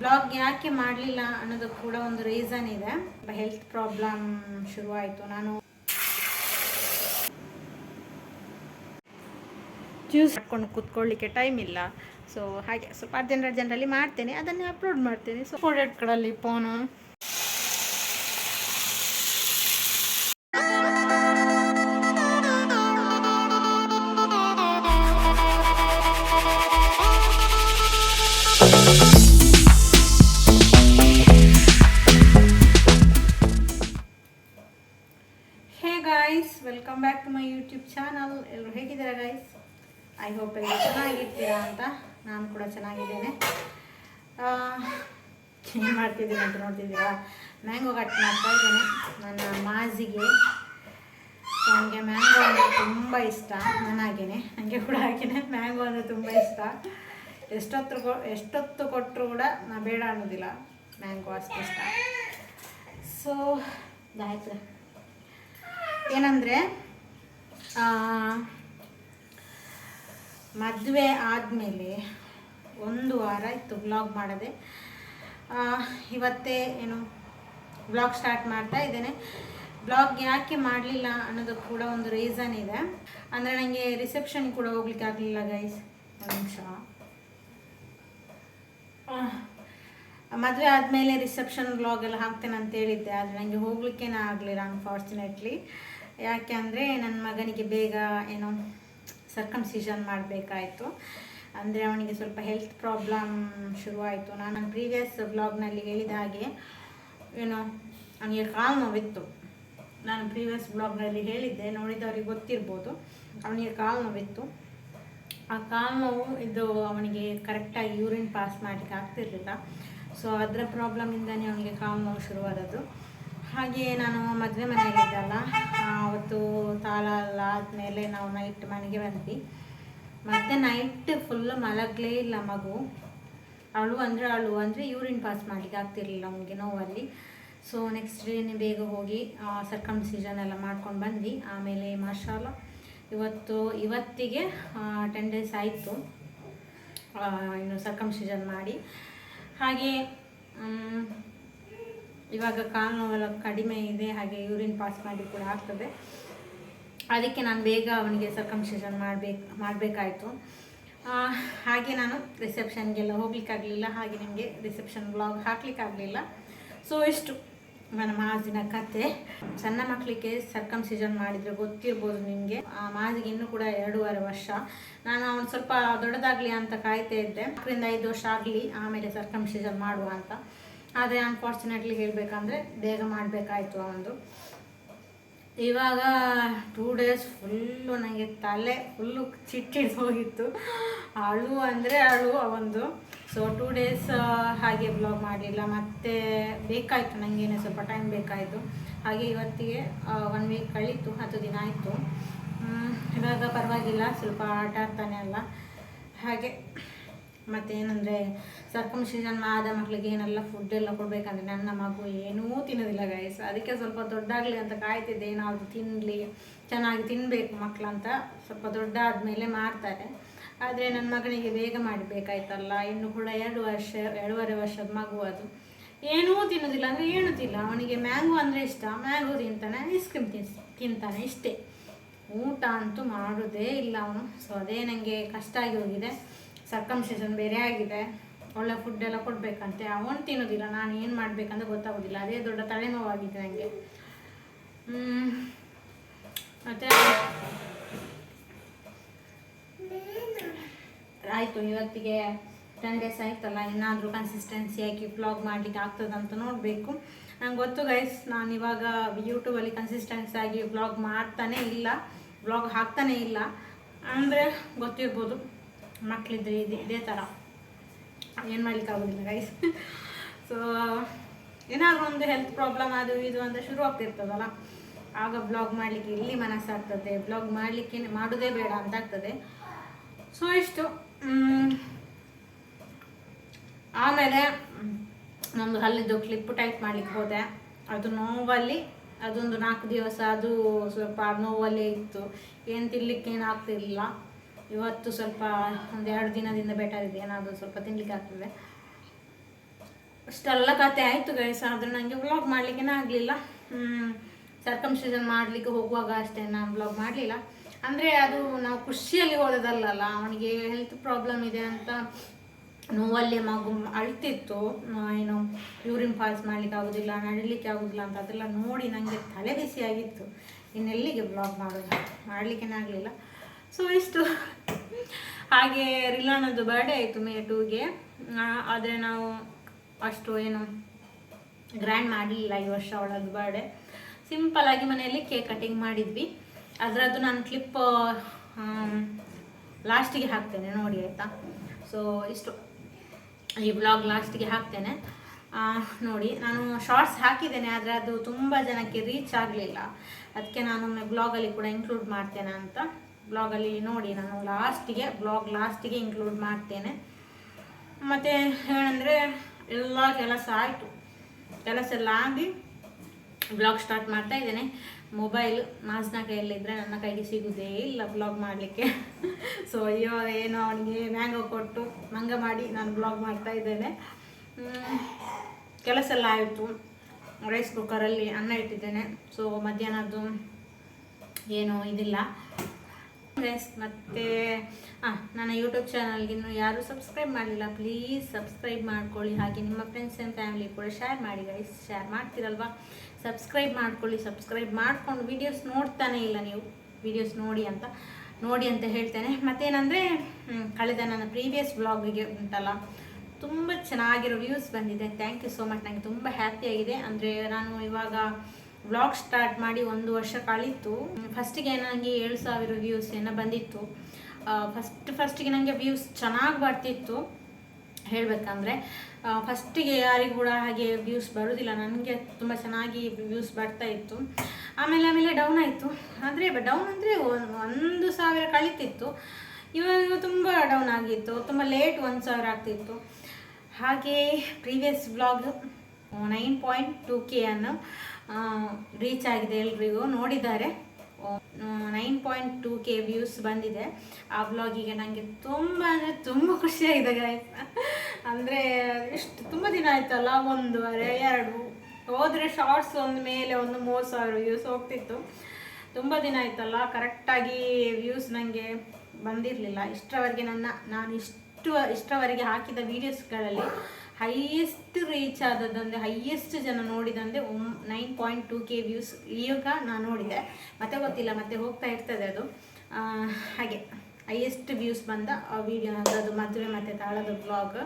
Blog ಯಾಕೆ ಮಾಡಲಿಲ್ಲ ಅನ್ನೋದಕ್ಕೆ ಕೂಡ ಒಂದು ರೀಸನ್ ಇದೆ. ಹೆಲ್ತ್ ಪ್ರಾಬ್ಲಮ್ ಶುರುವಾಯಿತು. ನಾನು ಜ್ಯೂಸ್ ಮಾಡ್ಕೊಂಡು ಕೂತ್ಕೊಳ್ಳಿಕ್ಕೆ ಟೈಮ್ ಇಲ್ಲ. ಸೊ ಹಾಗೆ ಸ್ವಲ್ಪ ಅರ್ಜೆಂಟ್ ಅರ್ಜೆಂಟಲ್ಲಿ ಮಾಡ್ತೇನೆ. ಅದನ್ನೇ ಅಪ್ಲೋಡ್ ಮಾಡ್ತೇನೆ. ಸೊ ಪ್ರಾಡಕ್ಟ್ಗಳಲ್ಲಿ ಫೋನು ಯೂಟ್ಯೂಬ್ ಚಾನಲ್ ಎಲ್ಲರೂ ಹೇಗಿದ್ದೀರಾ ಗೈಸ್ ಐ ಹೋಪ್ ಎಲ್ಲ ಚೆನ್ನಾಗಿರ್ತೀರಾ ಅಂತ ನಾನು ಕೂಡ ಚೆನ್ನಾಗಿದ್ದೇನೆ. ಏನು ಮಾಡ್ತಿದ್ದೀನಿ ಅಂತ ನೋಡ್ತಿದ್ದೀರಾ? ಮ್ಯಾಂಗೋ ಕಟ್ ಮಾಡ್ತಾ ಇದ್ದೇನೆ. ನನ್ನ ಮಾಜಿಗೆ ನನಗೆ ಮ್ಯಾಂಗೋ ಅಂದರೆ ತುಂಬ ಇಷ್ಟ. ನನಗೇನೆ ನನಗೆ ಕೂಡ ಹಾಗೇನೆ. ಮ್ಯಾಂಗೋ ಅಂದರೆ ತುಂಬ ಇಷ್ಟ. ಎಷ್ಟೊತ್ತು ಕೊ, ಎಷ್ಟೊತ್ತು ಕೊಟ್ಟರು ಕೂಡ ನಾನು ಬೇಡ ಅನ್ನೋದಿಲ್ಲ. ಮ್ಯಾಂಗೋ ಅಷ್ಟು ಇಷ್ಟ. ಸೊ ಆಯ್ತು. ಏನಂದರೆ ಮದುವೆ ಆದಮೇಲೆ ಒಂದು ವಾರ ಇತ್ತು ಬ್ಲಾಗ್ ಮಾಡದೆ. ಇವತ್ತೇ ಏನು ಬ್ಲಾಗ್ ಸ್ಟಾರ್ಟ್ ಮಾಡ್ತಾ ಇದ್ದೇನೆ. ಬ್ಲಾಗ್ ಯಾಕೆ ಮಾಡಲಿಲ್ಲ ಅನ್ನೋದಕ್ಕೆ ಕೂಡ ಒಂದು ರೀಸನ್ ಇದೆ. ಅಂದರೆ ನನಗೆ ರಿಸೆಪ್ಷನ್ ಕೂಡ ಹೋಗ್ಲಿಕ್ಕೆ ಆಗಲಿಲ್ಲ ಗೈಸ್ ಒಂದು ನಿಮಿಷ. ಮದುವೆ ಆದಮೇಲೆ ರಿಸೆಪ್ಷನ್ ಬ್ಲಾಗ್ ಎಲ್ಲ ಹಾಕ್ತೇನೆ ಅಂತ ಹೇಳಿದ್ದೆ, ಆದರೆ ನನಗೆ ಹೋಗ್ಲಿಕ್ಕೇನೆ ಆಗಲಿಲ್ಲ ಅನ್ಫಾರ್ಚುನೇಟ್ಲಿ ಯಾಕೆ ಅಂದರೆ ನನ್ನ ಮಗನಿಗೆ ಬೇಗ ಏನೋ ಸರ್ಕಮ್ಸಿಷನ್ ಮಾಡಬೇಕಾಯಿತು. ಅಂದರೆ ಅವನಿಗೆ ಸ್ವಲ್ಪ ಹೆಲ್ತ್ ಪ್ರಾಬ್ಲಮ್ ಶುರುವಾಯಿತು. ನಾನು ನನ್ನ ಪ್ರೀವಿಯಸ್ ಬ್ಲಾಗ್ನಲ್ಲಿ ಹೇಳಿದ ಹಾಗೆ ಏನೋ ಅವನಿಗೆ ಕಾಲು ನೋವಿತ್ತು. ನಾನು ಪ್ರೀವಿಯಸ್ ಬ್ಲಾಗ್ನಲ್ಲಿ ಹೇಳಿದ್ದೆ, ನೋಡಿದವರಿಗೆ ಗೊತ್ತಿರ್ಬೋದು. ಅವನಿಗೆ ಕಾಲು ನೋವಿತ್ತು. ಆ ಕಾಲು ನೋವು ಇದು ಅವನಿಗೆ ಕರೆಕ್ಟಾಗಿ ಯೂರಿನ್ ಪಾಸ್ ಮಾಡಲಿಕ್ಕೆ ಆಗ್ತಿರ್ಲಿಲ್ಲ. ಸೊ ಅದರ ಪ್ರಾಬ್ಲಮಿಂದನೇ ಅವನಿಗೆ ಕಾಲು ನೋವು ಶುರುವಾದದ್ದು. ಹಾಗೆ ನಾನು ಮದುವೆ ಮನೆಯಲ್ಲಿದ್ದಲ್ಲ ಅವತ್ತು ತಾಳ ಎಲ್ಲ ಆದಮೇಲೆ ನಾವು ನೈಟ್ ಮನೆಗೆ ಬಂದ್ವಿ. ಮತ್ತೆ ನೈಟ್ ಫುಲ್ ಮಲಗಲೇ ಇಲ್ಲ ಮಗು. ಅಳು ಅಂದರೆ ಅಳು ಅಂದರೆ ಯೂರಿನ್ ಪಾಸ್ ಮಾಡಲಿಕ್ಕೆ ಆಗ್ತಿರಲಿಲ್ಲ ನಮಗೆ ನೋವಲ್ಲಿ. ಸೊ ನೆಕ್ಸ್ಟ್ ಡೇನೆ ಬೇಗ ಹೋಗಿ ಸರ್ಕಮ್ ಸರ್ಕಮ್ಸಿಷನ್ ಎಲ್ಲ ಮಾಡ್ಕೊಂಡು ಬಂದ್ವಿ. ಆಮೇಲೆ ಮಾರ್ಷಾಲ ಇವತ್ತು, ಇವತ್ತಿಗೆ ಟೆನ್ ಡೇಸ್ ಆಯಿತು ಇನ್ನು ಸರ್ಕಮ್ಸಿಷನ್ ಮಾಡಿ. ಹಾಗೆ ಇವಾಗ ಕಾಲು ನೋವೆಲ್ಲ ಕಡಿಮೆ ಇದೆ, ಹಾಗೆ ಯೂರಿನ್ ಪಾಸ್ ಮಾಡಿ ಕೂಡ ಆಗ್ತದೆ. ಅದಕ್ಕೆ ನಾನು ಬೇಗ ಅವನಿಗೆ ಸರ್ಕಮ್ಸೇಷನ್ ಮಾಡಬೇಕು, ಮಾಡಬೇಕಾಯಿತು. ಹಾಗೆ ನಾನು ರಿಸೆಪ್ಷನ್ಗೆಲ್ಲ ಹೋಗ್ಲಿಕ್ಕಾಗಲಿಲ್ಲ, ಹಾಗೆ ನಿಮಗೆ ರಿಸೆಪ್ಷನ್ ಬ್ಲಾಗ್ ಹಾಕ್ಲಿಕ್ಕಾಗಲಿಲ್ಲ. ಸೊ ಇಷ್ಟು ನನ್ನ ಮಾಜಿನ ಕತೆ. ಸಣ್ಣ ಮಕ್ಕಳಿಗೆ ಸರ್ಕಮ್ಸಿಜನ್ ಮಾಡಿದರೆ ಗೊತ್ತಿರ್ಬೋದು ನಿಮಗೆ. ಆ ಮಾಜಿಗೆ ಇನ್ನೂ ಕೂಡ ಎರಡೂವರೆ ವರ್ಷ. ನಾನು ಅವ್ನು ಸ್ವಲ್ಪ ದೊಡ್ಡದಾಗಲಿ ಅಂತ ಕಾಯ್ತಾ ಇದ್ದೆ. ನಾಲ್ಕರಿಂದ ಐದು ವರ್ಷ ಆಗಲಿ, ಆಮೇಲೆ ಸರ್ಕಮ್ಸಿಜನ್ ಮಾಡುವ ಅಂತ. ಆದರೆ ಅನ್ಫಾರ್ಚುನೇಟ್ಲಿ ಹೇಳಬೇಕಂದ್ರೆ ಬೇಗ ಮಾಡಬೇಕಾಯ್ತು ಒಂದು. ಇವಾಗ ಟೂ ಡೇಸ್ ಫುಲ್ಲು ನನಗೆ ತಲೆ ಫುಲ್ಲು ಚಿಟ್ಟಿಡ್ ಹೋಗಿತ್ತು. ಅಳು ಅಂದರೆ ಅಳು ಒಂದು. ಸೊ ಟೂ ಡೇಸ್ ಹಾಗೆ ಬ್ಲಾಗ್ ಮಾಡಲಿಲ್ಲ ಮತ್ತು ಬೇಕಾಯಿತು ನನಗೇನೆ ಸ್ವಲ್ಪ ಟೈಮ್ ಬೇಕಾಯಿತು. ಹಾಗೆ ಇವತ್ತಿಗೆ ಒನ್ ವೀಕ್ ಕಳೀತು, ಹತ್ತು ದಿನ ಆಯಿತು. ಇವಾಗ ಪರವಾಗಿಲ್ಲ, ಸ್ವಲ್ಪ ಆಟ ಆಡ್ತಾನೆ ಅಲ್ಲ. ಹಾಗೆ. ಮತ್ತೇನಂದರೆ ಸರ್ಕಮ್ಸಿಷನ್ ಆದ ಮಕ್ಕಳಿಗೆ ಏನೆಲ್ಲ ಫುಡ್ ಎಲ್ಲ ಕೊಡಬೇಕಂದ್ರೆ ನನ್ನ ಮಗು ಏನೂ ತಿನ್ನೋದಿಲ್ಲ ಗೈಸ್ ಅದಕ್ಕೆ ಸ್ವಲ್ಪ ದೊಡ್ಡಾಗಲಿ ಅಂತ ಕಾಯ್ತಿದ್ದೆ. ಏನಾದರೂ ತಿನ್ನಲಿ ಚೆನ್ನಾಗಿ ತಿನ್ನಬೇಕು ಮಕ್ಕಳಂತ ಸ್ವಲ್ಪ ದೊಡ್ಡ ಆದಮೇಲೆ ಮಾಡ್ತಾರೆ. ಆದರೆ ನನ್ನ ಮಗನಿಗೆ ಬೇಗ ಮಾಡಬೇಕಾಯ್ತಲ್ಲ. ಇನ್ನು ಕೂಡ ಎರಡು ವರ್ಷ, ಎರಡೂವರೆ ವರ್ಷದ ಮಗು ಅದು. ಏನೂ ತಿನ್ನೋದಿಲ್ಲ ಅಂದರೆ ತಿಲ್ಲ ಅವನಿಗೆ ಮ್ಯಾಂಗೋ ಅಂದರೆ ಇಷ್ಟ. ಮ್ಯಾಂಗೋ ತಿಂತಾನೆ ಐಸ್ ಕ್ರೀಮ್ ತಿನ್ಸ್ ತಿಂತಾನೆ ಇಷ್ಟೇ. ಊಟ ಅಂತೂ ಮಾಡೋದೇ ಇಲ್ಲ ಅವನು. ಸೊ ಅದೇ ನನಗೆ ಕಷ್ಟ ಆಗಿ ಹೋಗಿದೆ. ಸರ್ಕಮ್ಸೇಷನ್ ಬೇರೆ ಆಗಿದೆ. ಒಳ್ಳೆ ಫುಡ್ ಎಲ್ಲ ಕೊಡಬೇಕಂತೆ. ಅವನು ತಿನ್ನೋದಿಲ್ಲ, ನಾನು ಏನು ಮಾಡಬೇಕಂತ ಗೊತ್ತಾಗೋದಿಲ್ಲ. ಅದೇ ದೊಡ್ಡ ತಲೆನೋವಾಗಿದೆ ನನಗೆ ಮತ್ತು? ಆಯಿತು, ಇವತ್ತಿಗೆ ಟೆನ್ ಡೇಸ್ ಆಯ್ತಲ್ಲ, ಏನಾದರೂ ಕನ್ಸಿಸ್ಟೆನ್ಸಿ ಬ್ಲಾಗ್ ಮಾಡಲಿಕ್ಕೆ ಆಗ್ತದಂತ ನೋಡಬೇಕು. ನಂಗೆ ಗೊತ್ತು ಗೈಸ್ ನಾನು ಇವಾಗ ಯೂಟ್ಯೂಬಲ್ಲಿ ಕನ್ಸಿಸ್ಟೆನ್ಸಿ ಆಗಿ ವ್ಲಾಗ್ ಮಾಡ್ತಾನೇ ಇಲ್ಲ. ಬ್ಲಾಗ್ ಹಾಕ್ತಾನೇ ಇಲ್ಲ. ಅಂದರೆ ಗೊತ್ತಿರ್ಬೋದು. ಮಕ್ಕಳಿದ್ರೆ ಇದೆ ಇದೇ ಥರ ಏನು ಮಾಡ್ಲಿಕ್ಕೆ ಆಗೋದಿಲ್ಲ ಗೈಸ್ ಸೊ ಏನಾದರೂ ಒಂದು ಹೆಲ್ತ್ ಪ್ರಾಬ್ಲಮ್ ಅದು ಇದು ಅಂತ ಶುರು ಆಗ್ತಿರ್ತದಲ್ಲ, ಆಗ ಬ್ಲಾಗ್ ಮಾಡಲಿಕ್ಕೆ ಇಲ್ಲಿ ಮನಸ್ಸಾಗ್ತದೆ. ಬ್ಲಾಗ್ ಮಾಡಲಿಕ್ಕೆ ಮಾಡೋದೇ ಬೇಡ ಅಂತ ಆಗ್ತದೆ. ಸೊ ಇಷ್ಟು. ಆಮೇಲೆ ನಮ್ಮದು ಹಲ್ಲಿದ್ದು ಕ್ಲಿಪ್ ಟೈಪ್ ಮಾಡಲಿಕ್ಕೆ ಹೋದೆ. ಅದು ನೋವಲ್ಲಿ, ಅದೊಂದು ನಾಲ್ಕು ದಿವಸ, ಅದು ಸ್ವಲ್ಪ ನೋವಲ್ಲೇ ಇತ್ತು. ಏನು ತಿನ್ಲಿಕ್ಕೆ ಏನು ಆಗ್ತಿರ್ಲಿಲ್ಲ. ಇವತ್ತು ಸ್ವಲ್ಪ ಒಂದು ಎರಡು ದಿನದಿಂದ ಬೆಟರ್ ಇದೆ ಏನಾದರೂ ಸ್ವಲ್ಪ ತಿನ್ಲಿಕ್ಕೆ ಆಗ್ತದೆ. ಅಷ್ಟೆಲ್ಲ ಕತೆ ಆಯಿತು ಗೈಸ್ ಆದರೂ ನನಗೆ ವ್ಲಾಗ್ ಮಾಡಲಿಕ್ಕೆ ಆಗಲಿಲ್ಲ. ಸರ್ಕಮ್ಸ್ಟೇಷನ್ ಮಾಡಲಿಕ್ಕೆ ಹೋಗುವಾಗ ಅಷ್ಟೇ ನಾನು ವ್ಲಾಗ್ ಮಾಡಲಿಲ್ಲ. ಅಂದರೆ ಅದು ನಾವು ಖುಷಿಯಲ್ಲಿ ಹೋದದಲ್ಲಲ್ಲ ಅವನಿಗೆ ಹೆಲ್ತ್ ಪ್ರಾಬ್ಲಮ್ ಇದೆ ಅಂತ ನೋವಲ್ಲೇ ಮಗು ಅಳ್ತಿತ್ತು. ಏನು ಯೂರಿನ್ ಪಾಸ್ ಮಾಡ್ಲಿಕ್ಕೆ ಆಗೋದಿಲ್ಲ, ನಡಿಲಿಕ್ಕೆ ಆಗೋದಿಲ್ಲ ಅಂತ ಅದೆಲ್ಲ ನೋಡಿ ನನಗೆ ತಲೆ ಬಿಸಿಯಾಗಿತ್ತು. ಇನ್ನೆಲ್ಲಿಗೆ ಬ್ಲಾಗ್ ಮಾಡೋದು ಮಾಡಲಿಕ್ಕೆ ಆಗಲಿಲ್ಲ. ಸೊ ಇಷ್ಟು. ಹಾಗೆ ರಿಲಾನದ್ದು ಬರ್ಡೇ ಆಯಿತು ಮೇ ಟೂಗೆ ಆದರೆ ನಾವು ಅಷ್ಟು ಏನು ಗ್ರ್ಯಾಂಡ್ ಮಾಡಲಿಲ್ಲ ಈ ವರ್ಷ ಅವಳದ್ದು ಬರ್ಡೇ ಸಿಂಪಲ್ ಆಗಿ ಮನೆಯಲ್ಲಿ ಕೇಕ್ ಕಟಿಂಗ್ ಮಾಡಿದ್ವಿ. ಅದರದ್ದು ನಾನು ಕ್ಲಿಪ್ ಲಾಸ್ಟಿಗೆ ಹಾಕ್ತೇನೆ ನೋಡಿ ಆಯಿತಾ. ಸೊ ಇಷ್ಟು. ಈ ಬ್ಲಾಗ್ ಲಾಸ್ಟಿಗೆ ಹಾಕ್ತೇನೆ. ನೋಡಿ, ನಾನು ಶಾರ್ಟ್ಸ್ ಹಾಕಿದ್ದೇನೆ, ಆದರೆ ಅದು ತುಂಬ ಜನಕ್ಕೆ ರೀಚ್ ಆಗಲಿಲ್ಲ. ಅದಕ್ಕೆ ನಾನೊಮ್ಮೆ ಬ್ಲಾಗಲ್ಲಿ ಕೂಡ ಇನ್ಕ್ಲೂಡ್ ಮಾಡ್ತೇನೆ ಅಂತ. ಬ್ಲಾಗಲ್ಲಿ ನೋಡಿ ನಾನು ಲಾಸ್ಟಿಗೆ, ಬ್ಲಾಗ್ ಲಾಸ್ಟಿಗೆ ಇನ್ಕ್ಲೂಡ್ ಮಾಡ್ತೇನೆ. ಮತ್ತು ಏನಂದರೆ, ಎಲ್ಲ ಕೆಲಸ ಆಯಿತು. ಕೆಲಸ ಎಲ್ಲ ಆಗಿ ಬ್ಲಾಗ್ ಸ್ಟಾರ್ಟ್ ಮಾಡ್ತಾ ಇದ್ದೇನೆ. ಮೊಬೈಲ್ ಮಾಸ್ನ ಕೈಯಲ್ಲಿದ್ದರೆ ನನ್ನ ಕೈಗೆ ಸಿಗುವುದೇ ಇಲ್ಲ ಬ್ಲಾಗ್ ಮಾಡಲಿಕ್ಕೆ. ಸೊ ಅಯ್ಯೋ ಏನೋ ಅವನಿಗೆ ಮ್ಯಾಂಗೋ ಕೊಟ್ಟು ಮಂಗ ಮಾಡಿ ನಾನು ಬ್ಲಾಗ್ ಮಾಡ್ತಾ ಇದ್ದೇನೆ. ಕೆಲಸ ಎಲ್ಲ ಆಯಿತು. ರೈಸ್ ಕುಕ್ಕರಲ್ಲಿ ಅನ್ನ ಇಟ್ಟಿದ್ದೇನೆ. ಸೊ ಮಧ್ಯಾಹ್ನದ್ದು ಏನು ಇದಿಲ್ಲ. ಗೈಸ್ ಮತ್ತು ಹಾಂ ನನ್ನ ಯೂಟ್ಯೂಬ್ ಚಾನಲ್ಗೆ ಇನ್ನು ಯಾರು ಸಬ್ಸ್ಕ್ರೈಬ್ ಮಾಡಲಿಲ್ಲ ಪ್ಲೀಸ್ ಸಬ್ಸ್ಕ್ರೈಬ್ ಮಾಡ್ಕೊಳ್ಳಿ. ಹಾಗೆ ನಿಮ್ಮ ಫ್ರೆಂಡ್ಸ್ ಆ್ಯಂಡ್ ಫ್ಯಾಮಿಲಿ ಕೂಡ ಶೇರ್ ಮಾಡಿ ಗೈಸ್ ಶೇರ್ ಮಾಡ್ತೀರಲ್ವಾ? ಸಬ್ಸ್ಕ್ರೈಬ್ ಮಾಡ್ಕೊಳ್ಳಿ ಸಬ್ಸ್ಕ್ರೈಬ್ ಮಾಡಿಕೊಂಡು ವೀಡಿಯೋಸ್ ನೋಡ್ತಾನೆ ಇಲ್ಲ ನೀವು. ವೀಡಿಯೋಸ್ ನೋಡಿ ಅಂತ ನೋಡಿ ಅಂತ ಹೇಳ್ತೇನೆ. ಮತ್ತೇನಂದರೆ ಕಳೆದ ನನ್ನ ಪ್ರೀವಿಯಸ್ ಬ್ಲಾಗಿಗೆ ಉಂಟಲ್ಲ, ತುಂಬ ಚೆನ್ನಾಗಿರೋ ವ್ಯೂಸ್ ಬಂದಿದೆ. ಥ್ಯಾಂಕ್ ಯು ಸೋ ಮಚ್ ನನಗೆ ತುಂಬ ಹ್ಯಾಪಿಯಾಗಿದೆ ಅಂದರೆ, ನಾನು ಇವಾಗ ವ್ಲಾಗ್ ಸ್ಟಾರ್ಟ್ ಮಾಡಿ ಒಂದು ವರ್ಷ ಕಳೀತು. ಫಸ್ಟಿಗೆ ನನಗೆ ಏಳು ಸಾವಿರ ವ್ಯೂಸ್ ಏನೋ ಬಂದಿತ್ತು. ಫಸ್ಟ್ ಫಸ್ಟಿಗೆ ನನಗೆ ವ್ಯೂಸ್ ಚೆನ್ನಾಗಿ ಬರ್ತಿತ್ತು. ಹೇಳಬೇಕಂದ್ರೆ ಫಸ್ಟಿಗೆ ಯಾರಿಗೂ ಕೂಡ ಹಾಗೆ ವ್ಯೂಸ್ ಬರೋದಿಲ್ಲ. ನನಗೆ ತುಂಬ ಚೆನ್ನಾಗಿ ವ್ಯೂಸ್ ಬರ್ತಾ ಇತ್ತು. ಆಮೇಲೆ ಆಮೇಲೆ ಡೌನ್ ಆಯಿತು. ಅಂದರೆ ಡೌನ್ ಅಂದರೆ ಒಂದು ಸಾವಿರ ಕಳೀತಿತ್ತು. ಇವಾಗ ತುಂಬ ಡೌನ್ ಆಗಿತ್ತು. ತುಂಬ ಲೇಟ್ ಒಂದು ಸಾವಿರ ಆಗ್ತಿತ್ತು. ಹಾಗೆ previous blog nine point two K ಅನ್ನು ರೀಚ್ ಆಗಿದೆ ಎಲ್ರಿಗೂ ನೋಡಿದ್ದಾರೆ. Nine point two K views ಬಂದಿದೆ. ಆ ಬ್ಲಾಗಿಗೆ ನನಗೆ ತುಂಬ ಅಂದರೆ ತುಂಬ ಖುಷಿಯಾಗಿದೆ ಗಾಯ್ಸ್ ಅಂದರೆ ಎಷ್ಟು, ತುಂಬ ದಿನ ಆಯ್ತಲ್ಲ, ಒಂದೂವರೆ, ಎರಡು, ಹೋದರೆ ಶಾರ್ಟ್ಸ್ ಒಂದು ಮೇಲೆ ಒಂದು ಮೂವತ್ತು ಸಾವಿರ ವ್ಯೂಸ್ ಹೋಗ್ತಿತ್ತು. ತುಂಬ ದಿನ ಆಯ್ತಲ್ಲ ಕರೆಕ್ಟಾಗಿ ವ್ಯೂಸ್ ನನಗೆ ಬಂದಿರಲಿಲ್ಲ. ಇಷ್ಟರವರೆಗೆ ನನ್ನ, ನಾನು ಇಷ್ಟು, ಇಷ್ಟರವರೆಗೆ ಹಾಕಿದ ವೀಡಿಯೋಸ್ಗಳಲ್ಲಿ ಹೈಯೆಸ್ಟ್ ರೀಚ್ ಆದದಂದರೆ ಹೈಯೆಸ್ಟ್ ಜನ ನೋಡಿದಂದರೆ ಒಮ್ nine point two K views ಈಗ ನಾನು ನೋಡಿದೆ. ಮತ್ತೆ ಗೊತ್ತಿಲ್ಲ, ಮತ್ತೆ ಹೋಗ್ತಾ ಇರ್ತದೆ ಅದು. ಹಾಗೆ ಹೈಯೆಸ್ಟ್ ವ್ಯೂಸ್ ಬಂದ ವಿಡಿಯೋ ಅದು ಮದುವೆ ಮತ್ತು ತಾಳದ ಬ್ಲಾಗ್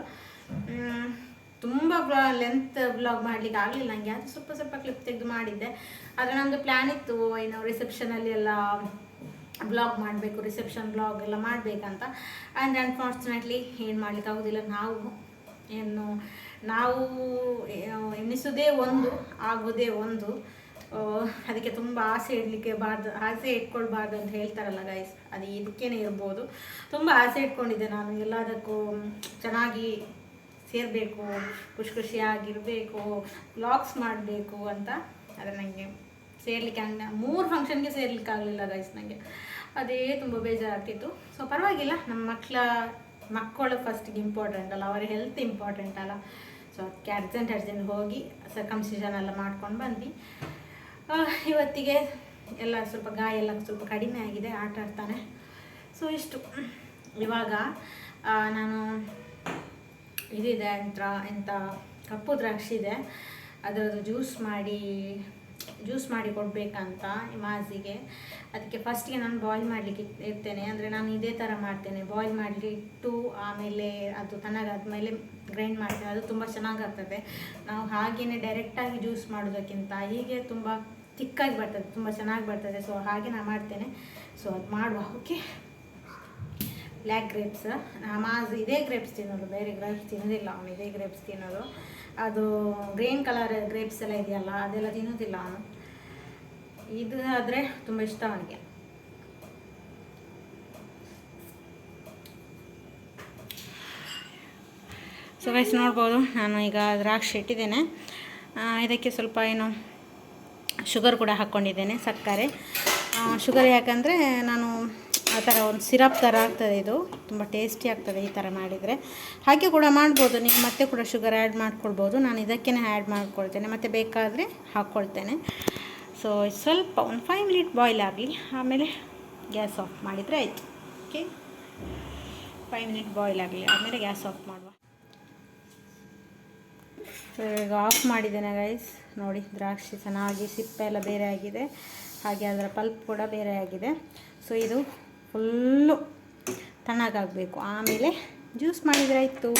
ತುಂಬ ಲೆಂತ್ ಬ್ಲಾಗ್ ಮಾಡಲಿಕ್ಕೆ ಆಗಲಿಲ್ಲ ನನಗೆ ಅದು ಸ್ವಲ್ಪ ಸ್ವಲ್ಪ ಕ್ಲಿಪ್ ತೆಗೆದು ಮಾಡಿದ್ದೆ. ಆದರೆ ನಮ್ಮದು ಪ್ಲ್ಯಾನ್ ಇತ್ತು, ಏನು ರಿಸೆಪ್ಷನಲ್ಲಿ ಎಲ್ಲ ಬ್ಲಾಗ್ ಮಾಡಬೇಕು ರಿಸೆಪ್ಷನ್ ಬ್ಲಾಗ್ ಎಲ್ಲ ಮಾಡಬೇಕಂತ. ಆ್ಯಂಡ್ ಅನ್ಫಾರ್ಚುನೇಟ್ಲಿ ಏನು ಮಾಡ್ಲಿಕ್ಕೆ ಆಗೋದಿಲ್ಲ. ನಾವು ಏನು, ನಾವು ಎಣಿಸೋದೇ ಒಂದು ಆಗೋದೇ ಒಂದು. ಅದಕ್ಕೆ ತುಂಬ ಆಸೆ ಇಡಲಿಕ್ಕೆ ಬಾರ್ದು, ಆಸೆ ಇಟ್ಕೊಳ್ಬಾರ್ದು ಅಂತ ಹೇಳ್ತಾರಲ್ಲ ಗೈಸ್ ಅದು ಇದಕ್ಕೇನೆ ಇರ್ಬೋದು. ತುಂಬ ಆಸೆ ಇಟ್ಕೊಂಡಿದ್ದೆ ನಾನು, ಎಲ್ಲದಕ್ಕೂ ಚೆನ್ನಾಗಿ ಸೇರಬೇಕು, ಖುಷಿ ಖುಷಿಯಾಗಿರಬೇಕು ವ್ಲಾಗ್ಸ್ ಮಾಡಬೇಕು ಅಂತ. ಅದು ನನಗೆ ಸೇರ್ಲಿಕ್ಕೆ ಹಂಗೆ ಮೂರು ಫಂಕ್ಷನ್ಗೆ ಸೇರ್ಲಿಕ್ಕೆ ಆಗಲಿಲ್ಲ ಗೈಸ್ ನನಗೆ ಅದೇ ತುಂಬ ಬೇಜಾರಾಗ್ತಿತ್ತು. ಸೊ ಪರವಾಗಿಲ್ಲ, ನಮ್ಮ ಮಕ್ಕಳ ಮಕ್ಕಳು ಫಸ್ಟಿಗೆ ಇಂಪಾರ್ಟೆಂಟ್ ಅಲ್ಲ, ಅವರ ಹೆಲ್ತ್ ಇಂಪಾರ್ಟೆಂಟ್ ಅಲ್ಲ. ಸೊ ಅದಕ್ಕೆ ಅರ್ಜೆಂಟ್ ಅರ್ಜೆಂಟ್ ಹೋಗಿ ಸರ್ಕಮ್ಸಿಷನ್ ಎಲ್ಲ ಮಾಡ್ಕೊಂಡು ಬಂದ್ವಿ. ಇವತ್ತಿಗೆ ಎಲ್ಲ ಸ್ವಲ್ಪ ಗಾಯ ಎಲ್ಲ ಸ್ವಲ್ಪ ಕಡಿಮೆ ಆಗಿದೆ, ಆಟ ಆಡ್ತಾನೆ. ಸೊ ಇಷ್ಟು. ಇವಾಗ ನಾನು ಇದಿದೆ ಅಂತ ಎಂಥ ಕಪ್ಪು ದ್ರಾಕ್ಷಿ ಇದೆ. ಅದರದ್ದು ಜ್ಯೂಸ್ ಮಾಡಿ ಜ್ಯೂಸ್ ಮಾಡಿ ಕೊಡಬೇಕಂತ ಮಾಜಿಗೆ ಅದಕ್ಕೆ ಫಸ್ಟಿಗೆ ನಾನು ಬಾಯ್ಲ್ ಮಾಡಲಿಕ್ಕೆ ಇರ್ತೇನೆ. ಅಂದರೆ ನಾನು ಇದೇ ಥರ ಮಾಡ್ತೇನೆ. ಬಾಯ್ಲ್ ಮಾಡಲಿ ಇಟ್ಟು ಆಮೇಲೆ ಅದು ತಣ್ಣಗಾದ್ಮೇಲೆ ಗ್ರೈಂಡ್ ಮಾಡ್ತೇನೆ. ಅದು ತುಂಬ ಚೆನ್ನಾಗಾಗ್ತದೆ. ನಾವು ಹಾಗೆಯೇ ಡೈರೆಕ್ಟಾಗಿ ಜ್ಯೂಸ್ ಮಾಡೋದಕ್ಕಿಂತ ಹೀಗೆ ತುಂಬ ತಿಕ್ಕಾಗಿ ಬರ್ತದೆ. ತುಂಬ ಚೆನ್ನಾಗಿ ಬರ್ತದೆ. ಸೊ ಹಾಗೆ ನಾನು ಮಾಡ್ತೇನೆ. ಸೊ ಅದು ಮಾಡುವ. ಓಕೆ ಬ್ಲ್ಯಾಕ್ ಗ್ರೇಪ್ಸ್ ಮಾಸ್ ಇದೇ ಗ್ರೇಪ್ಸ್ ತಿನ್ನೋದು. ಬೇರೆ ಗ್ರೇಪ್ಸ್ ತಿನ್ನೋದಿಲ್ಲ ಅವನು. ಇದೇ ಗ್ರೇಪ್ಸ್ ತಿನ್ನೋದು. ಅದು ಗ್ರೀನ್ ಕಲರ್ ಗ್ರೇಪ್ಸ್ ಎಲ್ಲ ಇದೆಯಲ್ಲ, ಅದೆಲ್ಲ ತಿನ್ನೋದಿಲ್ಲ. ಅವನು ಇದು ಆದರೆ ತುಂಬ ಇಷ್ಟ ಅವನಿಗೆ. ಸೊ ಗೈಸ್ ನೋಡ್ಬೋದು, ನಾನು ಈಗ ದ್ರಾಕ್ಷಿ ಇಟ್ಟಿದ್ದೇನೆ. ಇದಕ್ಕೆ ಸ್ವಲ್ಪ ಏನು ಶುಗರ್ ಕೂಡ ಹಾಕ್ಕೊಂಡಿದ್ದೇನೆ ಸಕ್ಕರೆ. ಶುಗರ್ ಯಾಕಂದರೆ ನಾನು ಆ ಥರ ಒಂದು ಸಿರಪ್ ಥರ ಆಗ್ತದೆ ಇದು. ತುಂಬ ಟೇಸ್ಟಿ ಆಗ್ತದೆ ಈ ಥರ ಮಾಡಿದರೆ. ಹಾಗೆ ಕೂಡ ಮಾಡ್ಬೋದು. ನೀವು ಮತ್ತೆ ಕೂಡ ಶುಗರ್ ಆ್ಯಡ್ ಮಾಡ್ಕೊಳ್ಬೋದು. ನಾನು ಇದಕ್ಕೇ ಆ್ಯಡ್ ಮಾಡ್ಕೊಳ್ತೇನೆ. ಮತ್ತು ಬೇಕಾದರೆ ಹಾಕ್ಕೊಳ್ತೇನೆ. ಸೊ, ಸ್ವಲ್ಪ ಒಂದು ಫೈವ್ ಮಿನಿಟ್ ಬಾಯ್ಲ್ ಆಗಲಿ. ಆಮೇಲೆ ಗ್ಯಾಸ್ ಆಫ್ ಮಾಡಿದರೆ ಆಯಿತು. ಓಕೆ ಫೈವ್ ಮಿನಿಟ್ ಬಾಯ್ಲ್ ಆಗಲಿ. ಆಮೇಲೆ ಗ್ಯಾಸ್ ಆಫ್ ಮಾಡುವ. ಸೊ, ಈಗ ಆಫ್ ಮಾಡಿದ್ದೇನೆ ಗೈಸ್ ನೋಡಿ, ದ್ರಾಕ್ಷಿ ಚೆನ್ನಾಗಿ ಸಿಪ್ಪೆ ಎಲ್ಲ ಬೇರೆ ಆಗಿದೆ. ಹಾಗೆ ಅದರ ಪಲ್ಪ್ ಕೂಡ ಬೇರೆ ಆಗಿದೆ. ಸೊ ಇದು ಫುಲ್ಲು ತಣ್ಣಗಾಗಬೇಕು ಆಮೇಲೆ ಜ್ಯೂಸ್ ಮಾಡಿದರೆ ಆಯಿತು.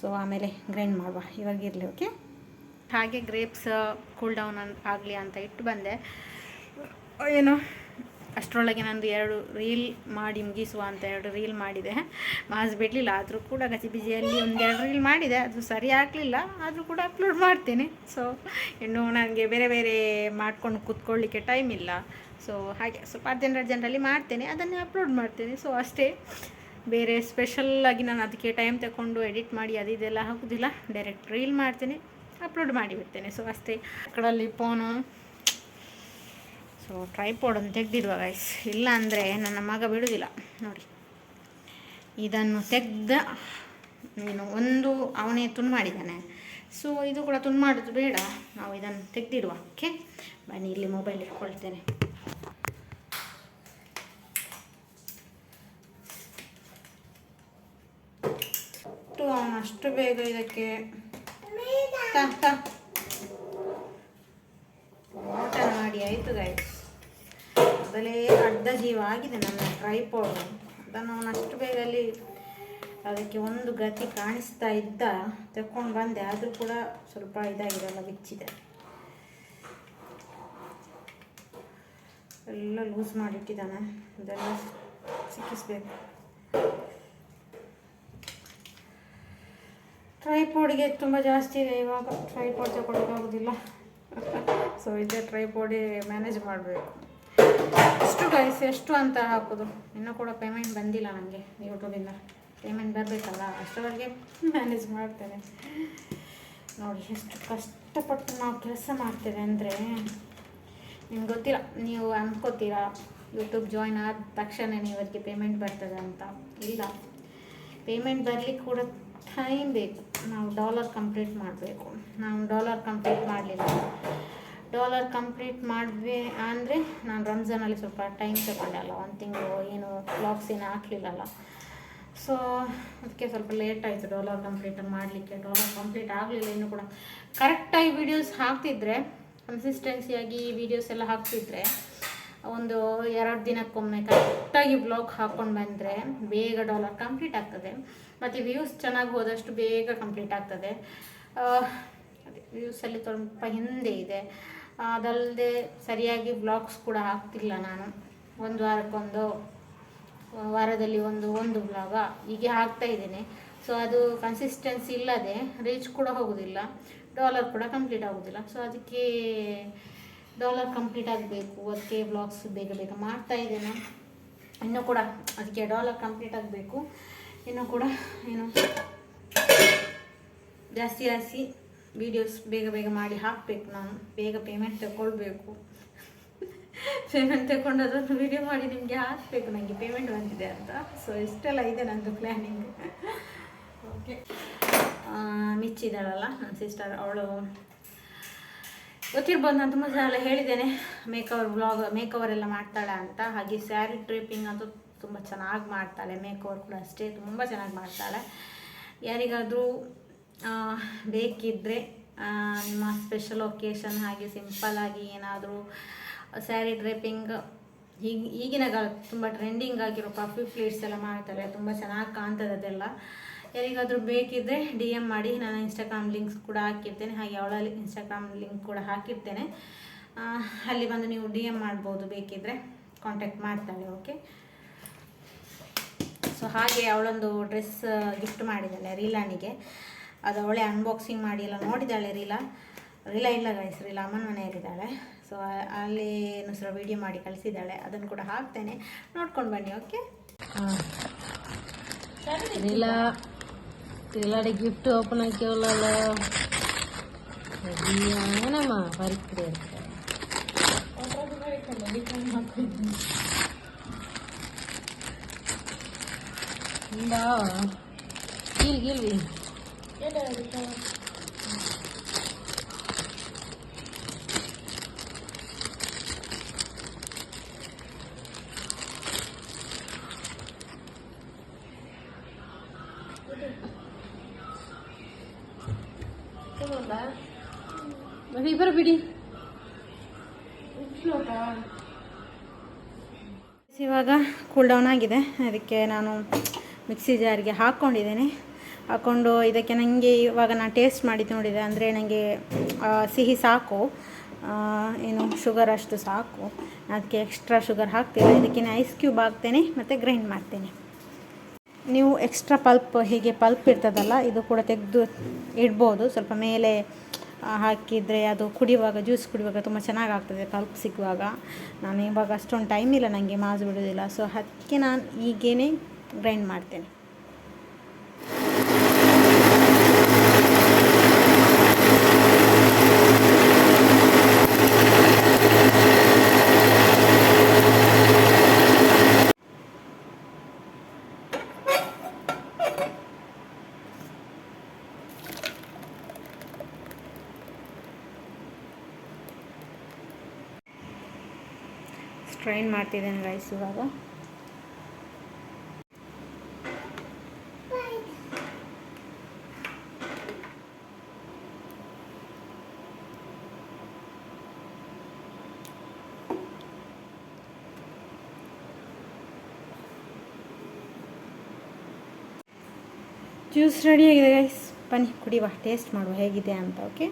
ಸೊ ಆಮೇಲೆ ಗ್ರೈಂಡ್ ಮಾಡುವ. ಇವಾಗ ಇರಲಿ ಓಕೆ ಹಾಗೆ ಗ್ರೇಪ್ಸ್ ಕೂಲ್ ಡೌನ್ ಆಗಲಿ ಅಂತ ಇಟ್ಟು ಬಂದೆ. ಏನು ಅಷ್ಟರೊಳಗೆ ನಂದು ಎರಡು ರೀಲ್ ಮಾಡಿ ಮುಗಿಸುವ ಅಂತ ಎರಡು ರೀಲ್ ಮಾಡಿದೆ. ಮಾಸ್ ಬಿಡಲಿಲ್ಲ, ಆದರೂ ಕೂಡ ಗಸಿ ಬಿಜಿಯಲ್ಲಿ ಒಂದೆರಡು ರೀಲ್ ಮಾಡಿದೆ. ಅದು ಸರಿ ಆಗಲಿಲ್ಲ, ಆದರೂ ಕೂಡ ಅಪ್ಲೋಡ್ ಮಾಡ್ತೇನೆ. ಸೊ ಇನ್ನು ನನಗೆ ಬೇರೆ ಬೇರೆ ಮಾಡ್ಕೊಂಡು ಕೂತ್ಕೊಳ್ಳಿಕ್ಕೆ ಟೈಮ್ ಇಲ್ಲ. ಸೊ ಹಾಗೆ ಸ್ವಲ್ಪ ಅರ್ಜೆಂಟ್ ಅರ್ಜೆಂಟಲ್ಲಿ ಮಾಡ್ತೇನೆ. ಅದನ್ನೇ ಅಪ್ಲೋಡ್ ಮಾಡ್ತೇನೆ. ಸೊ ಅಷ್ಟೇ. ಬೇರೆ ಸ್ಪೆಷಲ್ಲಾಗಿ ನಾನು ಅದಕ್ಕೆ ಟೈಮ್ ತಗೊಂಡು ಎಡಿಟ್ ಮಾಡಿ, ಅದು ಇದೆಲ್ಲ ಹಾಕೋದಿಲ್ಲ. ಡೈರೆಕ್ಟ್ ರೀಲ್ ಮಾಡ್ತೇನೆ. ಅಪ್ಲೋಡ್ ಮಾಡಿಬಿಡ್ತೇನೆ ಸೊ ಅಷ್ಟೇ. ಅಕ್ಕಡಲ್ಲಿ ಫೋನು ಸೊ ಟ್ರೈಪೋಡನ್ನು ತೆಗೆದಿಡುವ ಗೈಸ್ ಇಲ್ಲ ಅಂದರೆ ನನ್ನ ಮಗ ಬಿಡುವುದಿಲ್ಲ ನೋಡಿ. ಇದನ್ನು ತೆಗೆದ ಏನು ಒಂದು ಅವನೇ ತುಂಡು ಮಾಡಿದ್ದಾನೆ. ಸೊ ಇದು ಕೂಡ ತುಂಡು ಮಾಡೋದು ಬೇಡ. ನಾವು ಇದನ್ನು ತೆಗೆದಿಡುವ. ಓಕೆ ಬನ್ನಿ, ಇಲ್ಲಿ ಮೊಬೈಲ್ ಇಟ್ಕೊಳ್ತೇನೆ. ಅಷ್ಟು ಬೇಗ ಇದಕ್ಕೆ ಮಾಡಿ, ಆಯಿತು ಗೈಸ್ ಮೊದಲೇ ಅಡ್ಡ ಜೀವ ಆಗಿದೆ ನನ್ನ ಟ್ರೈಪೋಡ್ ಅದನ್ನು ಅಷ್ಟು ಬೇಗ ಅಲ್ಲಿ ಅದಕ್ಕೆ ಒಂದು ಗತಿ ಕಾಣಿಸ್ತಾ ಇದ್ದ, ತಕ್ಕೊಂಡು ಬಂದೆ. ಆದರೂ ಕೂಡ ಸ್ವಲ್ಪ ಇದಾಗಿರಲ್ಲ, ಬಿಚ್ಚಿದೆ. ಎಲ್ಲ ಲೂಸ್ ಮಾಡಿಟ್ಟಿದ್ದಾನೆ. ಅದೆಲ್ಲ ಸಿಕ್ಕಿಸ್ಬೇಕು. ಟ್ರೈಪೋಡಿಗೆ ತುಂಬ ಜಾಸ್ತಿ ಇದೆ. ಇವಾಗ ಟ್ರೈಪೋಡ್ ತಗೊಳಕ್ಕಾಗೋದಿಲ್ಲ ಸೊ ಇದೇ ಟ್ರೈಪೋಡಿ ಮ್ಯಾನೇಜ್ ಮಾಡಬೇಕು. ಎಷ್ಟು ಗೈಸ್ ಎಷ್ಟು ಅಂತ ಹಾಕೋದು? ಇನ್ನೂ ಕೂಡ ಪೇಮೆಂಟ್ ಬಂದಿಲ್ಲ ನನಗೆ ಯೂಟ್ಯೂಬಿಂದ ಪೇಮೆಂಟ್ ಬರಬೇಕಲ್ಲ, ಅಷ್ಟರವರೆಗೆ ಮ್ಯಾನೇಜ್ ಮಾಡ್ತೇನೆ. ನೋಡಿ, ಎಷ್ಟು ಕಷ್ಟಪಟ್ಟು ನಾವು ಕೆಲಸ ಮಾಡ್ತೇವೆ ಅಂದರೆ, ನಿಮ್ಗೆ ಗೊತ್ತಿಲ್ಲ, ನೀವು ಅಂದ್ಕೋತೀರ ಯೂಟ್ಯೂಬ್ ಜಾಯ್ನ್ ಆದ ತಕ್ಷಣ ಇವರಿಗೆ ಪೇಮೆಂಟ್ ಬರ್ತದೆ ಅಂತ? ಇಲ್ಲ. ಪೇಮೆಂಟ್ ಬರಲಿಕ್ಕೆ ಕೂಡ ಟೈಮ್ ಬೇಕು. ನಾವು ಡಾಲರ್ ಕಂಪ್ಲೀಟ್ ಮಾಡಬೇಕು. ನಾವು ಡಾಲರ್ ಕಂಪ್ಲೀಟ್ ಮಾಡಲಿಲ್ಲ. ಡಾಲರ್ ಕಂಪ್ಲೀಟ್ ಮಾಡಿದ್ವಿ ಅಂದರೆ ನಾನು ರಂಜಾನಲ್ಲಿ ಸ್ವಲ್ಪ ಟೈಮ್ ತಗೊಂಡಲ್ಲ. ಒಂದು ತಿಂಗಳು ಏನು ಬ್ಲಾಕ್ಸ್ ಏನು ಹಾಕ್ಲಿಲ್ಲಲ್ಲ. ಸೊ ಅದಕ್ಕೆ ಸ್ವಲ್ಪ ಲೇಟ್ ಆಯಿತು ಡಾಲರ್ ಕಂಪ್ಲೀಟ್ ಮಾಡಲಿಕ್ಕೆ. ಡಾಲರ್ ಕಂಪ್ಲೀಟ್ ಆಗಲಿಲ್ಲ ಇನ್ನೂ ಕೂಡ. ಕರೆಕ್ಟಾಗಿ ವೀಡಿಯೋಸ್ ಹಾಕ್ತಿದ್ರೆ ಕನ್ಸಿಸ್ಟೆನ್ಸಿಯಾಗಿ ವೀಡಿಯೋಸ್ ಎಲ್ಲ ಹಾಕ್ತಿದ್ರೆ, ಒಂದು ಎರಡು ದಿನಕ್ಕೊಮ್ಮೆ ಕರೆಕ್ಟಾಗಿ ಬ್ಲಾಗ್ ಹಾಕ್ಕೊಂಡು ಬಂದರೆ ಬೇಗ ಡಾಲರ್ ಕಂಪ್ಲೀಟ್ ಆಗ್ತದೆ. ಮತ್ತು ವ್ಯೂಸ್ ಚೆನ್ನಾಗಿ ಹೋದಷ್ಟು ಬೇಗ ಕಂಪ್ಲೀಟ್ ಆಗ್ತದೆ. ವ್ಯೂಸಲ್ಲಿ ಸ್ವಲ್ಪ ಹಿಂದೆ ಇದೆ. ಅದಲ್ಲದೆ ಸರಿಯಾಗಿ ಬ್ಲಾಗ್ಸ್ ಕೂಡ ಹಾಕ್ತಿಲ್ಲ ನಾನು. ಒಂದು ವಾರಕ್ಕೊಂದು, ವಾರದಲ್ಲಿ ಒಂದು ಒಂದು ಬ್ಲಾಗ ಹೀಗೆ ಹಾಕ್ತಾ ಇದ್ದೇನೆ. ಸೊ ಅದು ಕನ್ಸಿಸ್ಟೆನ್ಸಿ ಇಲ್ಲದೆ ರೀಚ್ ಕೂಡ ಹೋಗೋದಿಲ್ಲ. ಡಾಲರ್ ಕೂಡ ಕಂಪ್ಲೀಟ್ ಆಗೋದಿಲ್ಲ. ಸೊ ಅದಕ್ಕೆ ಡಾಲರ್ ಕಂಪ್ಲೀಟ್ ಆಗಬೇಕು. ಅದಕ್ಕೆ ಬ್ಲಾಗ್ಸ್ ಬೇಗ ಬೇಗ ಮಾಡ್ತಾ ಇದ್ದೇನೆ. ಇನ್ನೂ ಕೂಡ ಅದಕ್ಕೆ ಡಾಲರ್ ಕಂಪ್ಲೀಟ್ ಆಗಬೇಕು. ಇನ್ನೂ ಕೂಡ ಏನು ಜಾಸ್ತಿ ಜಾಸ್ತಿ ವೀಡಿಯೋಸ್ ಬೇಗ ಬೇಗ ಮಾಡಿ ಹಾಕಬೇಕು ನಾನು. ಬೇಗ ಪೇಮೆಂಟ್ ತಗೊಳ್ಬೇಕು ಪೇಮೆಂಟ್ ತಗೊಂಡು ಅದನ್ನು ವಿಡಿಯೋ ಮಾಡಿ ನಿಮಗೆ ಹಾಕಬೇಕು. ನನಗೆ ಪೇಮೆಂಟ್ ಬಂದಿದೆ ಅಂತ. ಸೊ ಇಷ್ಟೆಲ್ಲ ಇದೆ ನನ್ನದು ಪ್ಲ್ಯಾನಿಂಗ್ ಓಕೆ ಮಿಚ್ಚಿದಾಳಲ್ಲ ನನ್ನ ಸಿಸ್ಟರ್ ಅವಳು ಗೊತ್ತಿರ್ಬೋದು, ನಾನು ತುಂಬ ಸಲ ಹೇಳಿದ್ದೇನೆ. ಮೇಕವರ್ ವ್ಲಾಗ್ ಮೇಕವರ್ ಎಲ್ಲ ಮಾಡ್ತಾಳೆ ಅಂತ. ಹಾಗೆ ಸ್ಯಾರಿ ಟ್ರಿಪ್ಪಿಂಗ್ ಅಂತೂ ತುಂಬ ಚೆನ್ನಾಗಿ ಮಾಡ್ತಾಳೆ. ಮೇಕವರ್ ಕೂಡ ಅಷ್ಟೇ, ತುಂಬ ಚೆನ್ನಾಗಿ ಮಾಡ್ತಾಳೆ. ಯಾರಿಗಾದರೂ ಬೇಕಿದ್ದರೆ ನಿಮ್ಮ ಸ್ಪೆಷಲ್ ಒಕೇಶನ್ ಹಾಗೆ ಸಿಂಪಲ್ಲಾಗಿ ಏನಾದರೂ ಸ್ಯಾರಿ ಡ್ರೇಪಿಂಗ್ ಈಗ ಈಗಿನ ಕಾಲ ತುಂಬ ಟ್ರೆಂಡಿಂಗ್ ಆಗಿರೋ ಪಫಿ ಪ್ಲೇಟ್ಸ್ ಎಲ್ಲ ಮಾಡ್ತಾರೆ, ತುಂಬ ಚೆನ್ನಾಗಿ ಕಾಣ್ತದೆ ಅದೆಲ್ಲ. ಯಾರಿಗಾದರೂ ಬೇಕಿದ್ದರೆ ಡಿ ಎಂ ಮಾಡಿ, ನಾನು ಇನ್ಸ್ಟಾಗ್ರಾಮ್ ಲಿಂಕ್ಸ್ ಕೂಡ ಹಾಕಿರ್ತೇನೆ, ಹಾಗೆ ಅವಳ ಇನ್ಸ್ಟಾಗ್ರಾಮ್ ಲಿಂಕ್ ಕೂಡ ಹಾಕಿರ್ತೇನೆ. ಅಲ್ಲಿ ಬಂದು ನೀವು ಡಿ ಎಂ ಮಾಡ್ಬೋದು ಬೇಕಿದ್ದರೆ ಕಾಂಟ್ಯಾಕ್ಟ್ ಮಾಡ್ತಾಳೆ ಓಕೆ ಸೊ ಹಾಗೆ ಅವಳೊಂದು ಡ್ರೆಸ್ ಗಿಫ್ಟ್ ಮಾಡಿದ್ದಾಳೆ ರೀಲಾನಿಗೆ ಅದು ಅವಳೆ ಅನ್ಬಾಕ್ಸಿಂಗ್ ಮಾಡಿ ಎಲ್ಲ ನೋಡಿದ್ದಾಳೆ ರೀಲ. ರೀಲಾ ಇಲ್ಲ ಗೈಸ್ ರೀಲಾ ಅಮ್ಮನ ಮನೆಯಲ್ಲಿದ್ದಾಳೆ. ಸೊ ಅಲ್ಲಿ ಸಹ ವಿಡಿಯೋ ಮಾಡಿ ಕಳಿಸಿದ್ದಾಳೆ. ಅದನ್ನು ಕೂಡ ಹಾಕ್ತೇನೆ. ನೋಡ್ಕೊಂಡು ಬನ್ನಿ ಓಕೆ ರಿಲಾ ಗಿಫ್ಟ್ ಓಪನ್ ಹಾಕಿವಲ್ಲ ಏನಮ್ಮ ಗೀಲ್ವಿ ಮತ್ತೆ ಇವಾಗ ಕೂಲ್ ಡೌನ್ ಆಗಿದೆ. ಅದಕ್ಕೆ ನಾನು ಮಿಕ್ಸಿ ಜಾರ್ಗೆ ಹಾಕ್ಕೊಂಡಿದ್ದೇನೆ. ಹಾಕ್ಕೊಂಡು ಇದಕ್ಕೆ ನನಗೆ ಇವಾಗ ನಾನು ಟೇಸ್ಟ್ ಮಾಡಿ ನೋಡಿದೆ ಅಂದರೆ ನನಗೆ ಸಿಹಿ ಸಾಕು. ಏನು, ಶುಗರ್ ಅಷ್ಟು ಸಾಕು. ಅದಕ್ಕೆ ಎಕ್ಸ್ಟ್ರಾ ಶುಗರ್ ಹಾಕ್ತೇನೆ ಇದಕ್ಕೆ ಐಸ್ ಕ್ಯೂಬ್ ಹಾಕ್ತೇನೆ ಮತ್ತು ಗ್ರೈಂಡ್ ಮಾಡ್ತೇನೆ. ನೀವು ಎಕ್ಸ್ಟ್ರಾ ಪಲ್ಪ್, ಹೀಗೆ ಪಲ್ಪ್ ಇರ್ತದಲ್ಲ, ಇದು ಕೂಡ ತೆಗೆದು ಇಡ್ಬೋದು. ಸ್ವಲ್ಪ ಮೇಲೆ ಹಾಕಿದರೆ ಅದು ಕುಡಿಯುವಾಗ, ಜ್ಯೂಸ್ ಕುಡಿಯುವಾಗ ತುಂಬ ಚೆನ್ನಾಗಿ ಆಗ್ತದೆ ಪಲ್ಪ್ ಸಿಗುವಾಗ ನಾನು ಇವಾಗ ಅಷ್ಟೊಂದು ಟೈಮ್ ಇಲ್ಲ, ನನಗೆ ಮಾಸು ಬಿಡೋದಿಲ್ಲ ಸೊ ಅದಕ್ಕೆ ನಾನು ಈಗೇನೆ ಗ್ರೈಂಡ್ ಮಾಡ್ತೇನೆ. ಮಾಡ್ತಿದ್ದೇನೆ ರೈಸ್ ಇವಾಗ. ಜ್ಯೂಸ್ ರೆಡಿಯಾಗಿದೆ ರೈಸ್ ಬನ್ನಿ, ಕುಡಿಯುವ. ಟೇಸ್ಟ್ ಮಾಡುವ. ಹೇಗಿದೆ ಅಂತ ಓಕೆ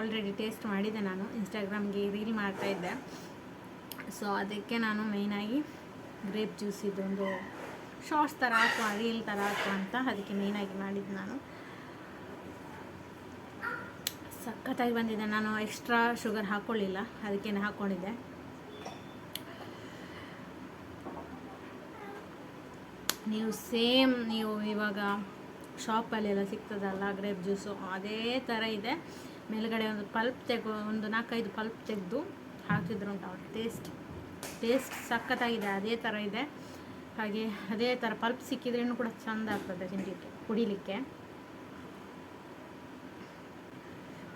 ಆಲ್ರೆಡಿ ಟೇಸ್ಟ್ ಮಾಡಿದೆ ನಾನು. ಇನ್ಸ್ಟಾಗ್ರಾಮ್ಗೆ ರೀಲ್ ಮಾಡ್ತಾ ಇದ್ದೆ. ಸೊ ಅದಕ್ಕೆ ನಾನು ಮೇಯ್ನಾಗಿ ಗ್ರೇಪ್ ಜ್ಯೂಸ್ ಇದೊಂದು ಶಾರ್ಟ್ಸ್ ಥರ ಹಾಕುವ ರೀಲ್ ಥರ ಹಾಕುವ ಅಂತ ಅದಕ್ಕೆ ಮೇಯ್ನಾಗಿ ಮಾಡಿದ್ದು ನಾನು. ಸಖತ್ತಾಗಿ ಬಂದಿದೆ. ನಾನು ಎಕ್ಸ್ಟ್ರಾ ಶುಗರ್ ಹಾಕ್ಕೊಳ್ಳಿಲ್ಲ ಅದಕ್ಕೆ ಹಾಕ್ಕೊಂಡಿದ್ದೆ ನೀವು ಸೇಮ್ ನೀವು ಇವಾಗ ಶಾಪಲ್ಲೆಲ್ಲ ಸಿಗ್ತದಲ್ಲ ಗ್ರೇಪ್ ಜ್ಯೂಸು ಅದೇ ಥರ ಇದೆ. ಮೇಲುಗಡೆ ಒಂದು ಪಲ್ಪ್ ತೆಗೋ ಒಂದು ನಾಲ್ಕೈದು ಪಲ್ಪ್ ತೆಗೆದು ಹಾಕಿದ್ರು ಉಂಟು ಅವ್ರ ಟೇಸ್ಟ್ ಟೇಸ್ಟ್ ಸಖತ್ತಾಗಿದೆ, ಅದೇ ಥರ ಇದೆ. ಹಾಗೆ ಅದೇ ಥರ ಪಲ್ಪ್ ಸಿಕ್ಕಿದ್ರೂ ಕೂಡ ಚೆಂದ ಆಗ್ತದೆ ತಿನ್ನಲಿಕ್ಕೆ ಕುಡಿಲಿಕ್ಕೆ.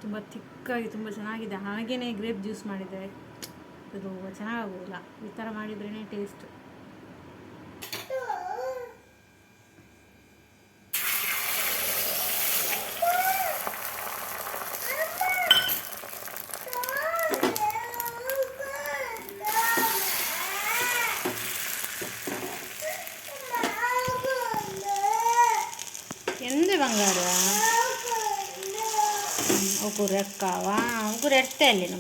ತುಂಬ ತಿಕ್ಕಾಗಿ, ತುಂಬ ಚೆನ್ನಾಗಿದೆ. ಹಾಗೆಯೇ ಗ್ರೇಪ್ ಜ್ಯೂಸ್ ಮಾಡಿದರೆ ಅದು ಚೆನ್ನಾಗಾಗೋದಿಲ್ಲ ಈ ಥರ ಮಾಡಿದ್ರೇ ಟೇಸ್ಟ್ ಉಗುರು ಎಡ್ತೆ ಅಲ್ಲಿನ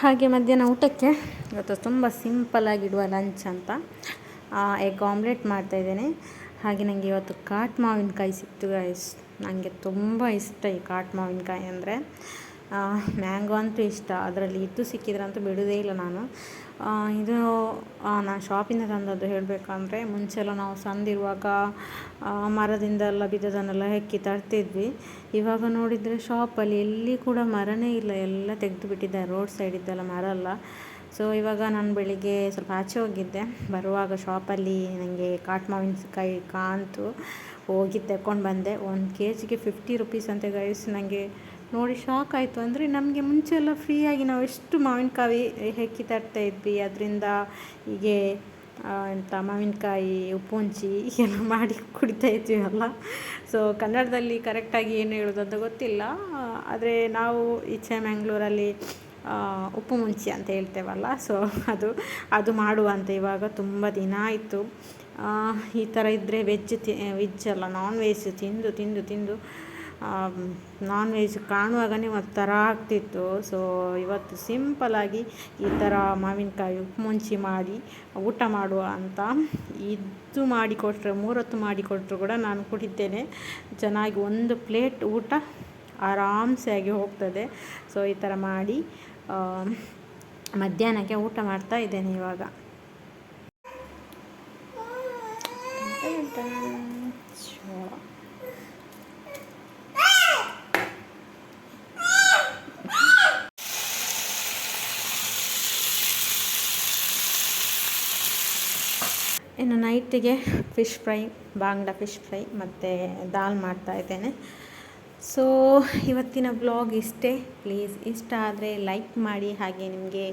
ಹಾಗೆ ಮಧ್ಯಾಹ್ನ ಊಟಕ್ಕೆ ಇವತ್ತು ತುಂಬ ಸಿಂಪಲ್ಲಾಗಿಡುವ ಲಂಚ್ ಅಂತ ಎಗ್ ಆಮ್ಲೆಟ್ ಮಾಡ್ತಾಯಿದ್ದೇನೆ ಹಾಗೆ ನನಗೆ ಇವತ್ತು ಕಾಟ್ ಮಾವಿನಕಾಯಿ ಸಿಕ್ತು ಗೈಸ್ ನನಗೆ ತುಂಬ ಇಷ್ಟ ಈ ಕಾಟ್ ಮಾವಿನಕಾಯಿ ಅಂದರೆ ಮ್ಯಾಂಗೋ ಅಂತೂ ಇಷ್ಟ, ಅದರಲ್ಲಿ ಇದ್ದು ಸಿಕ್ಕಿದ್ರಂತೂ ಬಿಡೋದೇ ಇಲ್ಲ ನಾನು. ಇದು ನಾನು ಶಾಪಿಂದ ತಂದದ್ದು ಹೇಳಬೇಕಂದ್ರೆ, ಮುಂಚೆಲ್ಲ ನಾವು ಸಂದಿರುವಾಗ ಮರದಿಂದ ಮರದಿಂದೆಲ್ಲ ಬಿದ್ದದನ್ನೆಲ್ಲ ಹೆಕ್ಕಿ ತರ್ತಿದ್ವಿ. ಇವಾಗ ನೋಡಿದರೆ ಶಾಪಲ್ಲಿ ಎಲ್ಲಿ ಕೂಡ ಮರನೇ ಇಲ್ಲ. ಎಲ್ಲ ತೆಗೆದು ಬಿಟ್ಟಿದ್ದಾರೆ ರೋಡ್ ಸೈಡ್ ಇದ್ದೆಲ್ಲ ಮರ ಎಲ್ಲ. ಸೊ ಇವಾಗ ನಾನು ಬೆಳಿಗ್ಗೆ ಸ್ವಲ್ಪ ಆಚೆ ಹೋಗಿದ್ದೆ. ಬರುವಾಗ ಶಾಪಲ್ಲಿ ನನಗೆ ಕಾಟ್ ಮಾವಿನಕಾಯಿ ಕಾಂತು ಹೋಗಿ ತಗೊಂಡು ಬಂದೆ. ಒಂದು ಕೆ ಜಿಗೆ ಫಿಫ್ಟಿ ರುಪೀಸ್ ಅಂತ ಗೈಸ್ ನನಗೆ ನೋಡಿ ಶಾಕ್ ಆಯಿತು. ಅಂದರೆ ನಮಗೆ ಮುಂಚೆ ಎಲ್ಲ ಫ್ರೀಯಾಗಿ ನಾವು ಎಷ್ಟು ಮಾವಿನಕಾಯಿ ಹೆಕ್ಕಿ ತರ್ತಾ ಇದ್ವಿ. ಅದರಿಂದ ಹೀಗೆ ಎಂಥ ಮಾವಿನಕಾಯಿ, ಉಪ್ಪುಂಚಿ ಹೀಗೆಲ್ಲ ಮಾಡಿ ಕುಡಿತಾ ಇದ್ವಿ ಅಲ್ಲ. ಸೊ ಕನ್ನಡದಲ್ಲಿ ಕರೆಕ್ಟಾಗಿ ಏನು ಹೇಳೋದು ಅಂತ ಗೊತ್ತಿಲ್ಲ. ಆದರೆ ನಾವು ಈಚೆ ಮ್ಯಾಂಗ್ಳೂರಲ್ಲಿ ಉಪ್ಪು ಮುಂಚಿ ಅಂತ ಹೇಳ್ತೇವಲ್ಲ. ಸೊ ಅದು ಅದು ಮಾಡುವಂತ ಇವಾಗ ತುಂಬ ದಿನ ಆಯಿತು. ಈ ಥರ ಇದ್ದರೆ ವೆಜ್ ತಿ ವೆಜ್ ಅಲ್ಲ ನಾನ್ ವೆಜ್ ತಿಂದು ತಿಂದು ತಿಂದು ನಾನ್ ವೆಜ್ ಕಾಣುವಾಗನೇ ಒಂಥರ ಆಗ್ತಿತ್ತು. ಸೊ ಇವತ್ತು ಸಿಂಪಲಾಗಿ ಈ ಥರ ಮಾವಿನಕಾಯಿ ಉಪ್ಪು ಮುಂಚಿ ಮಾಡಿ, ಊಟ ಮಾಡುವ ಅಂತ ಇದು ಮಾಡಿಕೊಟ್ರೆ ಮೂರೊತ್ತು ಮಾಡಿಕೊಟ್ರು ಕೂಡ ನಾನು ಕುಡಿತೇನೆ. ಚೆನ್ನಾಗಿ ಒಂದು ಪ್ಲೇಟ್ ಊಟ ಆರಾಮ್ಸೆಯಾಗಿ ಹೋಗ್ತದೆ. ಸೊ ಈ ಥರ ಮಾಡಿ ಮಧ್ಯಾಹ್ನಕ್ಕೆ ಊಟ ಮಾಡ್ತಾ ಇದ್ದೇನೆ ಇವಾಗ. ಇನ್ನು ನೈಟಿಗೆ ಫಿಶ್ ಫ್ರೈ, ಬಾಂಗ್ಡ ಫಿಶ್ ಫ್ರೈ ಮತ್ತು ದಾಲ್ ಮಾಡ್ತಾ ಇದ್ದೇನೆ. ಸೊ ಇವತ್ತಿನ ಬ್ಲಾಗ್ ಇಷ್ಟೇ. ಪ್ಲೀಸ್ ಇಷ್ಟ ಆದರೆ ಲೈಕ್ ಮಾಡಿ, ಹಾಗೆ ನಿಮಗೆ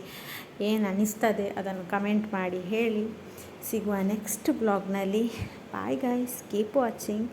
ಏನು ಅನ್ನಿಸ್ತದೆ ಅದನ್ನು ಕಮೆಂಟ್ ಮಾಡಿ ಹೇಳಿ. ಸಿಗುವ ನೆಕ್ಸ್ಟ್ ಬ್ಲಾಗ್ನಲ್ಲಿ ಬಾಯ್ ಗೈಸ್ ಕೀಪ್ ವಾಚಿಂಗ್